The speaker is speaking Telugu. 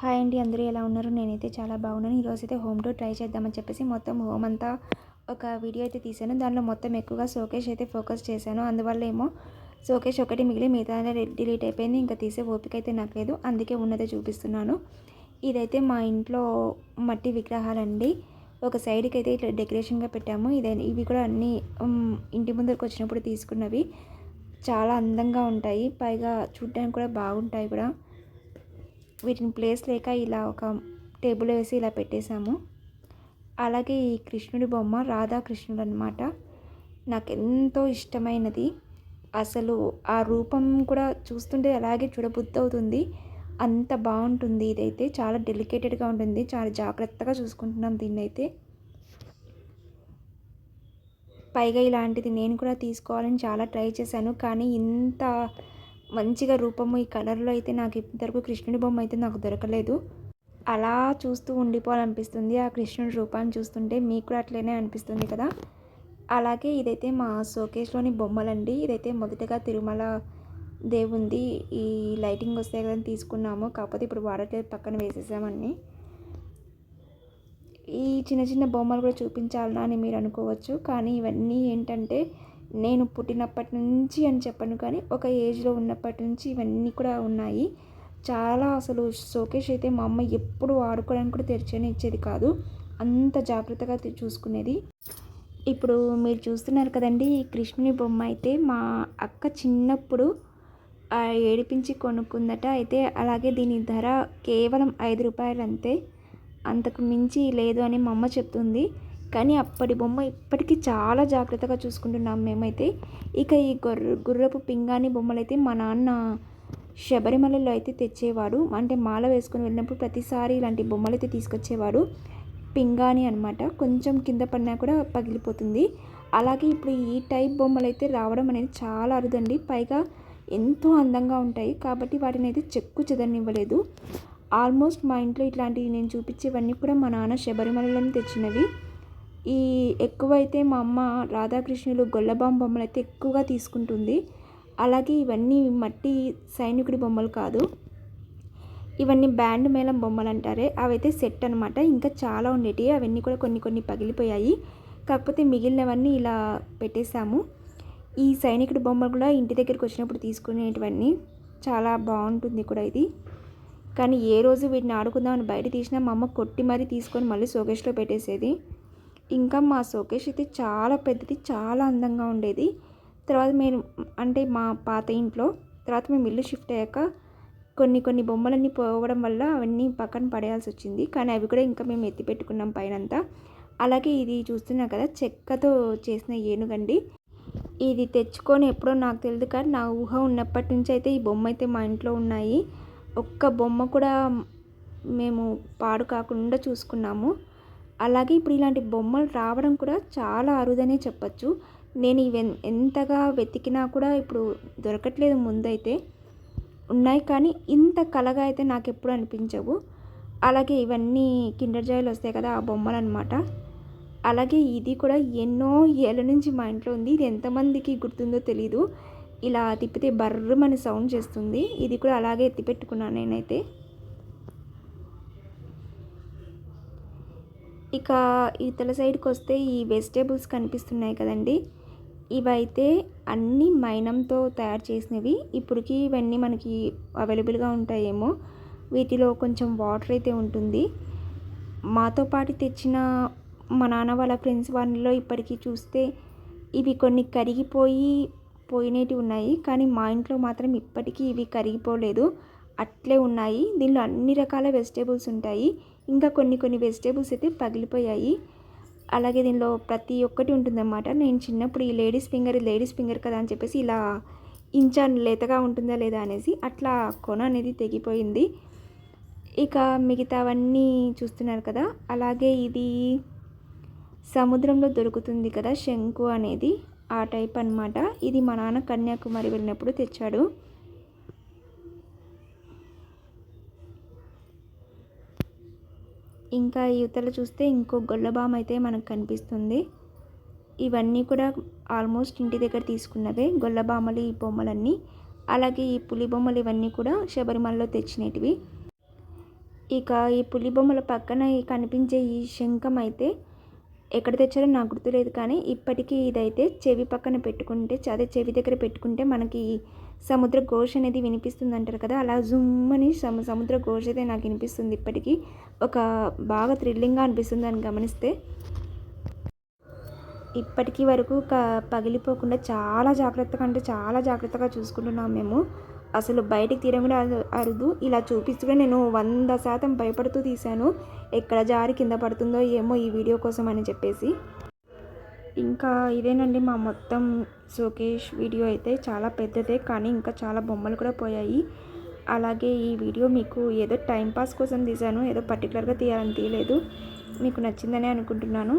హాయ్ అండి అందరూ ఎలా ఉన్నారు? నేనైతే చాలా బాగున్నాను. ఈరోజు అయితే హోమ్ టూర్ ట్రై చేద్దామని చెప్పేసి మొత్తం హోమ్ అంతా ఒక వీడియో అయితే తీసాను దానిలో మొత్తం ఎక్కువగా షోకేష్ అయితే ఫోకస్ చేశాను. అందువల్ల ఏమో షోకేష్ ఒకటి మిగిలి మిగతా డిలీట్ అయిపోయింది. ఇంకా తీసే ఓపిక అయితే నాకు లేదు. అందుకే ఉన్నదే చూపిస్తున్నాను. ఇదైతే మా ఇంట్లో మట్టి విగ్రహాలండి. ఒక సైడ్కి అయితే ఇట్లా డెకరేషన్గా పెట్టాము. ఇదే ఇవి కూడా అన్నీ ఇంటి ముందరకు వచ్చినప్పుడు తీసుకున్నవి. చాలా అందంగా ఉంటాయి. పైగా చూడడానికి కూడా బాగుంటాయి కూడా. వీటిని ప్లేస్ లేక ఇలా ఒక టేబుల్ వేసి ఇలా పెట్టేశాము. అలాగే ఈ కృష్ణుడి బొమ్మ రాధాకృష్ణుడు అనమాట నాకు ఎంతో ఇష్టమైనది. అసలు ఆ రూపం కూడా చూస్తుంటే అలాగే చూడబుద్ధి అవుతుంది. అంత బాగుంటుంది ఇదైతే. చాలా డెలికేటెడ్గా ఉంటుంది. చాలా జాగ్రత్తగా చూసుకుంటున్నాం దీన్ని అయితే పైగా ఇలాంటిది నేను కూడా తీసుకోవాలని చాలా ట్రై చేశాను. కానీ ఇంత మంచిగా రూపము ఈ కలర్లో అయితే నాకు ఇంతవరకు కృష్ణుడి బొమ్మ అయితే నాకు దొరకలేదు. అలా చూస్తూ ఉండిపోవాలనిపిస్తుంది. ఆ కృష్ణుడి రూపాన్ని చూస్తుంటే మీకు కూడా అట్లనే అనిపిస్తుంది కదా? అలాగే ఇదైతే మా షోకేస్లోని బొమ్మలండి. ఇదైతే మొదటగా తిరుమల దేవుంది ఈ లైటింగ్ వస్తే కదా తీసుకున్నాము. కాకపోతే ఇప్పుడు వాడట్లేదు. పక్కన వేసేసామని ఈ చిన్న చిన్న బొమ్మలు కూడా చూపించాలనా అని మీరు అనుకోవచ్చు. కానీ ఇవన్నీ ఏంటంటే నేను పుట్టినప్పటి నుంచి అని చెప్పను కానీ ఒక ఏజ్లో ఉన్నప్పటి నుంచి ఇవన్నీ కూడా ఉన్నాయి. చాలా అసలు షోకేష్ అయితే మా అమ్మ ఎప్పుడు ఆడుకోవడానికి కూడా తెరిచని ఇచ్చేది కాదు. అంత జాగ్రత్తగా చూసుకునేది. ఇప్పుడు మీరు చూస్తున్నారు కదండి ఈ కృష్ణుని బొమ్మ అయితే మా అక్క చిన్నప్పుడు ఆ ఏడిపించి కొనుక్కుందట. అయితే అలాగే దీని ధర కేవలం ఐదు రూపాయలు అంతే అంతకు మించి లేదు అని మా అమ్మ చెప్తుంది. కానీ అప్పటి బొమ్మ ఇప్పటికీ చాలా జాగ్రత్తగా చూసుకుంటున్నాం మేమైతే. ఇక ఈ గుర్ర గుర్రపు పింగాణి బొమ్మలు అయితే మా నాన్న శబరిమలలో అయితే తెచ్చేవాడు. అంటే మాల వేసుకొని వెళ్ళినప్పుడు ప్రతిసారి ఇలాంటి బొమ్మలు అయితే తీసుకొచ్చేవాడు. పింగాణి అనమాట కొంచెం కింద పడినా కూడా పగిలిపోతుంది. అలాగే ఇప్పుడు ఈ టైప్ బొమ్మలు అయితే రావడం అనేది చాలా అరుదండి. పైగా ఎంతో అందంగా ఉంటాయి. కాబట్టి వాటిని అయితే చెక్కు చెదరనివ్వలేదు. ఆల్మోస్ట్ మా ఇంట్లో ఇట్లాంటివి నేను చూపించేవన్నీ కూడా మా నాన్న శబరిమలలో తెచ్చినవి. ఈ ఎక్కువైతే మా అమ్మ రాధాకృష్ణులు గొల్లబాం బొమ్మలు అయితే ఎక్కువగా తీసుకుంటుంది. అలాగే ఇవన్నీ మట్టి సైనికుడి బొమ్మలు కాదు. ఇవన్నీ బ్యాండ్ మేళం బొమ్మలు అంటారే. అవైతే సెట్ అనమాట ఇంకా చాలా ఉండేటివి. అవన్నీ కూడా కొన్ని కొన్ని పగిలిపోయాయి. కాకపోతే మిగిలినవన్నీ ఇలా పెట్టేశాము. ఈ సైనికుడి బొమ్మలు కూడా ఇంటి దగ్గరికి వచ్చినప్పుడు తీసుకునేటివన్నీ చాలా బాగుంటుంది కూడా ఇది. కానీ ఏ రోజు వీటిని ఆడుకుందామని బయట తీసినా మా అమ్మ కొట్టి మరీ తీసుకొని మళ్ళీ షోకేష్లో పెట్టేసేది. ఇంకా మా షోకేస్ అయితే చాలా పెద్దది చాలా అందంగా ఉండేది. తర్వాత మేము అంటే మా పాత ఇంట్లో తర్వాత మేము ఇల్లు షిఫ్ట్ అయ్యాక కొన్ని కొన్ని బొమ్మలన్నీ పోవడం వల్ల అవన్నీ పక్కన పడేయాల్సి వచ్చింది. కానీ అవి కూడా ఇంకా మేము ఎత్తి పెట్టుకున్నాం పైనంతా. అలాగే ఇది చూస్తున్నాం కదా చెక్కతో చేసిన ఏనుగండి. ఇది తెచ్చుకొని ఎప్పుడో నాకు తెలియదు కానీ నా ఊహ ఉన్నప్పటి నుంచి అయితే ఈ బొమ్మ అయితే మా ఇంట్లో ఉన్నాయి. ఒక్క బొమ్మ కూడా మేము పాడు కాకుండా చూసుకున్నాము. అలాగే ఇప్పుడు ఇలాంటి బొమ్మలు రావడం కూడా చాలా అరుదనే చెప్పచ్చు. నేను ఇవి ఎంతగా వెతికినా కూడా ఇప్పుడు దొరకట్లేదు ముందైతే. ఉన్నాయి కానీ ఇంత కలగా అయితే నాకు ఎప్పుడు అనిపించవు. అలాగే ఇవన్నీ కిండర్ జాయిలు వస్తాయి కదా ఆ బొమ్మలు అనమాట అలాగే ఇది కూడా ఎన్నో ఏళ్ళ నుంచి మా ఇంట్లో ఉంది. ఇది ఎంతమందికి గుర్తుందో తెలీదు. ఇలా తిప్పితే బర్రమని సౌండ్ చేస్తుంది. ఇది కూడా అలాగే ఎత్తిపెట్టుకున్నాను నేనైతే. ఇక ఇతల సైడ్కి వస్తే ఈ వెజిటేబుల్స్ కనిపిస్తున్నాయి కదండి. ఇవైతే అన్నీ మైనంతో తయారు చేసినవి. ఇప్పటికి ఇవన్నీ మనకి అవైలబుల్గా ఉంటాయేమో. వీటిలో కొంచెం వాటర్ అయితే ఉంటుంది. మాతో పాటు తెచ్చిన మా నాన్న వాళ్ళ ఫ్రెండ్స్ వాళ్ళలో ఇప్పటికీ చూస్తే ఇవి కొన్ని కరిగిపోయి పోయినవి ఉన్నాయి. కానీ మా ఇంట్లో మాత్రం ఇప్పటికీ ఇవి కరిగిపోలేదు. అట్లే ఉన్నాయి. దీనిలో అన్ని రకాల వెజిటేబుల్స్ ఉంటాయి. ఇంకా కొన్ని కొన్ని వెజిటేబుల్స్ అయితే పగిలిపోయాయి. అలాగే దీనిలో ప్రతి ఒక్కటి ఉంటుందన్నమాట. నేను చిన్నప్పుడు ఈ లేడీస్ ఫింగర్ లేడీస్ ఫింగర్ కదా అని చెప్పేసి ఇలా ఇంచా లేతగా ఉంటుందా లేదా అనేసి అట్లా కొన అనేది తెగిపోయింది. ఇక మిగతావన్నీ చూస్తున్నారు కదా. అలాగే ఇది సముద్రంలో దొరుకుతుంది కదా శంకు అనేది ఆ టైప్ అనమాట ఇది మా నాన్న కన్యాకుమారి వెళ్ళినప్పుడు తెచ్చాడు. ఇంకా యువతలు చూస్తే ఇంకో గొల్లబామ అయితే మనకు కనిపిస్తుంది. ఇవన్నీ కూడా ఆల్మోస్ట్ ఇంటి దగ్గర తీసుకున్నవే గొల్లబామలు ఈ బొమ్మలన్నీ. అలాగే ఈ పులి బొమ్మలు ఇవన్నీ కూడా శబరిమలలో తెచ్చినవి ఇక ఈ పులి బొమ్మల పక్కన కనిపించే ఈ శంఖం అయితే ఎక్కడ తెచ్చారో నాకు గుర్తులేదు కానీ ఇప్పటికీ ఇదైతే చెవి పక్కన పెట్టుకుంటే అదే చెవి దగ్గర పెట్టుకుంటే మనకి సముద్ర ఘోష అనేది వినిపిస్తుంది అంటారు కదా అలా జుమ్మని సము సముద్ర ఘోష అయితే నాకు వినిపిస్తుంది ఇప్పటికీ. ఒక బాగా థ్రిల్లింగ్గా అనిపిస్తుంది అని గమనిస్తే. ఇప్పటికీ వరకు క పగిలిపోకుండా చాలా జాగ్రత్తగా అంటే చాలా జాగ్రత్తగా చూసుకుంటున్నాం మేము. అసలు బయటికి తీయడం కూడా అరు- అరుదు. ఇలా చూపిస్తూ నేను వంద శాతం భయపడుతూ తీశాను. ఎక్కడ జారి కింద పడుతుందో ఏమో ఈ వీడియో కోసం అని చెప్పేసి. ఇంకా ఇదేనండి మా మొత్తం షోకేష్ వీడియో అయితే. చాలా పెద్దదే కానీ ఇంకా చాలా బొమ్మలు కూడా పోయాయి. అలాగే ఈ వీడియో మీకు ఏదో టైంపాస్ కోసం తీశాను. ఏదో పర్టికులర్గా తీయాలని తీయలేదు. మీకు నచ్చిందనే అనుకుంటున్నాను.